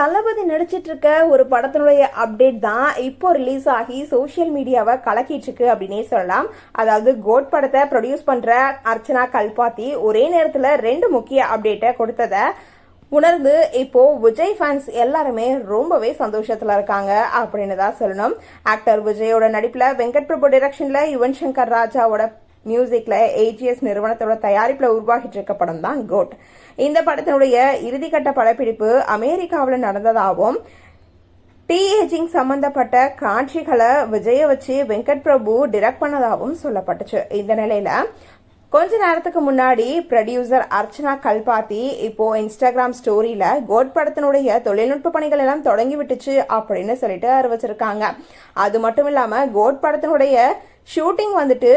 தளபதி நடிச்சிட்டு இருக்க ஒரு படத்தினுடைய அப்டேட் தான் இப்போ ரிலீஸ் ஆகி சோஷியல் மீடியாவை கலக்கிட்டு இருக்கு அப்படின்னே சொல்லலாம். அதாவது கோட் படத்தை ப்ரொடியூஸ் பண்ற அர்ச்சனா கல்பாத்தி ஒரே நேரத்துல ரெண்டு முக்கிய அப்டேட்டை கொடுத்தத உணர்ந்து இப்போ விஜய் ஃபேன்ஸ் எல்லாருமே ரொம்பவே சந்தோஷத்துல இருக்காங்க அப்படின்னு தான் சொல்லணும். ஆக்டர் விஜயோட நடிப்புல வெங்கட் பிரபு டிரெக்ஷன்ல யுவன் சங்கர் ராஜாவோட மியூசிக்கில் ஏஜிஎஸ் நிறுவனத்தோட தயாரிப்பில் உருவாகிட்டு இருக்க படம் தான் கோட் இந்த படத்தினுடைய இறுதிக்கட்ட படப்பிடிப்பு அமெரிக்காவில் நடந்ததாகவும் டீ ஏஜிங் சம்பந்தப்பட்ட காட்சிகளை விஜய வச்சு வெங்கட் பிரபு டிரெக்ட் பண்ணதாகவும் சொல்லப்பட்டுச்சு. இந்த நிலையில கொஞ்ச நேரத்துக்கு முன்னாடி ப்ரொடியூசர் அர்ச்சனா கல்பாத்தி இப்போ இன்ஸ்டாகிராம் ஸ்டோரியில கோட் படத்தினுடைய தொழில்நுட்ப பணிகள் எல்லாம் தொடங்கி விட்டுச்சு அப்படின்னு சொல்லிட்டு அறிவிச்சிருக்காங்க. அது மட்டும் இல்லாம கோட் படத்தினுடைய ஷூட்டிங் வந்துட்டு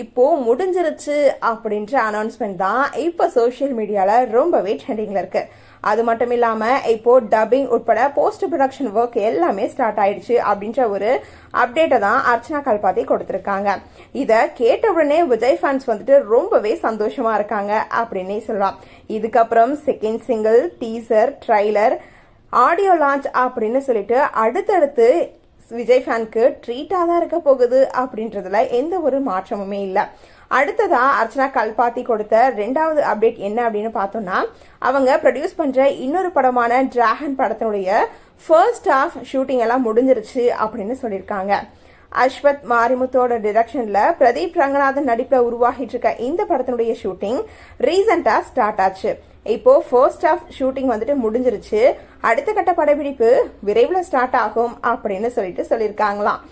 இப்போ முடிஞ்சிருச்சு அப்படின்ற அனௌன்ஸ்மெண்ட் தான் இப்போ சோஷியல் மீடியாவில் ரொம்பவே ட்ரெண்டிங்கில் இருக்கு. அது மட்டும் இல்லாமல் இப்போ டப்பிங் உட்பட போஸ்ட் ப்ரொடக்ஷன் ஒர்க் எல்லாமே ஸ்டார்ட் ஆயிடுச்சு அப்படின்ற ஒரு அப்டேட்டை தான் அர்ச்சனா கல்பாத்தி கொடுத்துருக்காங்க. இதை கேட்ட உடனே விஜய் ஃபேன்ஸ் வந்துட்டு ரொம்பவே சந்தோஷமா இருக்காங்க அப்படின்னே சொல்லலாம். இதுக்கப்புறம் second single teaser trailer audio launch அப்படின்னு சொல்லிட்டு அடுத்தடுத்து விஜய் ஃபேனுக்கு ட்ரீட்டாக தான் இருக்க போகுது அப்படின்றதுல எந்த ஒரு மாற்றமுமே இல்லை. அடுத்ததா அர்ச்சனா கல்பாத்தி கொடுத்த ரெண்டாவது அப்டேட் என்ன அப்படின்னு பார்த்தோம்னா அவங்க ப்ரொடியூஸ் பண்ணுற இன்னொரு படமான டிராகன் படத்தினுடைய ஃபர்ஸ்ட் ஆஃப் ஷூட்டிங் எல்லாம் முடிஞ்சிருச்சு அப்படின்னு சொல்லியிருக்காங்க. அஸ்வத் மாரிமுத்தோட டிரெக்ஷன்ல பிரதீப் ரங்கநாதன் நடிப்புல உருவாகிட்டு இருக்க இந்த படத்தினுடைய ஷூட்டிங் ரீசெண்டா ஸ்டார்ட் ஆச்சு. இப்போ ஃபர்ஸ்ட் ஆஃப் ஷூட்டிங் வந்துட்டு முடிஞ்சிருச்சு. அடுத்த கட்ட படப்பிடிப்பு விரைவில் ஸ்டார்ட் ஆகும் அப்படின்னு சொல்லிட்டு சொல்லியிருக்காங்களாம்.